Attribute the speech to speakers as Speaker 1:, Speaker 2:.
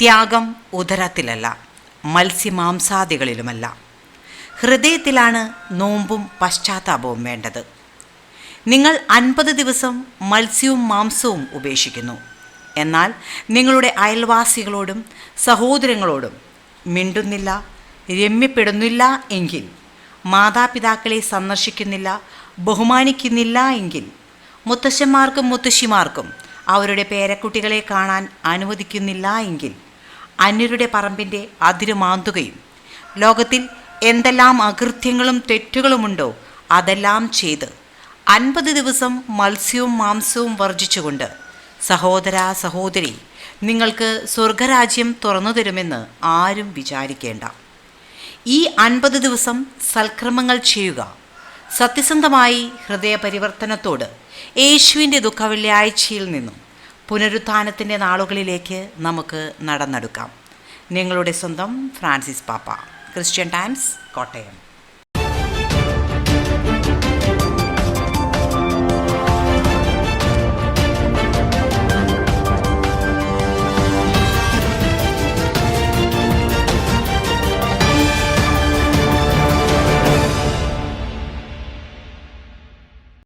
Speaker 1: ത്യാഗം ഉദരത്തിലല്ല മത്സ്യമാംസാദികളിലുമല്ല. ഹൃദയത്തിലാണ് നോമ്പും പശ്ചാത്താപവും വേണ്ടത്. നിങ്ങൾ അൻപത് ദിവസം മത്സ്യവും മാംസവും ഉപേക്ഷിക്കുന്നു. എന്നാൽ നിങ്ങളുടെ അയൽവാസികളോടും സഹോദരങ്ങളോടും മിണ്ടുന്നില്ല രമ്യപ്പെടുന്നില്ല എങ്കിൽ മാതാപിതാക്കളെ സന്ദർശിക്കുന്നില്ല ബഹുമാനിക്കുന്നില്ല എങ്കിൽ മുത്തശ്ശന്മാർക്കും മുത്തശ്ശിമാർക്കും അവരുടെ പേരക്കുട്ടികളെ കാണാൻ അനുവദിക്കുന്നില്ല എങ്കിൽ അന്യരുടെ പറമ്പിന്റെ അതിരുമാന്തുകയും. ലോകത്തിൽ എന്തെല്ലാം അകൃത്യങ്ങളും തെറ്റുകളുമുണ്ടോ അതെല്ലാം ചെയ്ത് അൻപത് ദിവസം മത്സ്യവും മാംസവും വർജിച്ചുകൊണ്ട് സഹോദര സഹോദരി നിങ്ങൾക്ക് സ്വർഗരാജ്യം തുറന്നു തരുമെന്ന് ആരും വിചാരിക്കേണ്ട. ഈ അൻപത് ദിവസം സൽക്രമങ്ങൾ ചെയ്യുക. സത്യസന്ധമായി ഹൃദയപരിവർത്തനത്തോട് യേശുവിന്റെ ദുഃഖവെള്ളിയാഴ്ചയിൽ നിന്നും പുനരുത്ഥാനത്തിന്റെ നാളുകളിലേക്ക് നമുക്ക് നടന്നെടുക്കാം. നിങ്ങളുടെ സ്വന്തം ഫ്രാൻസിസ് പാപ്പ. Christian Times Kottayam.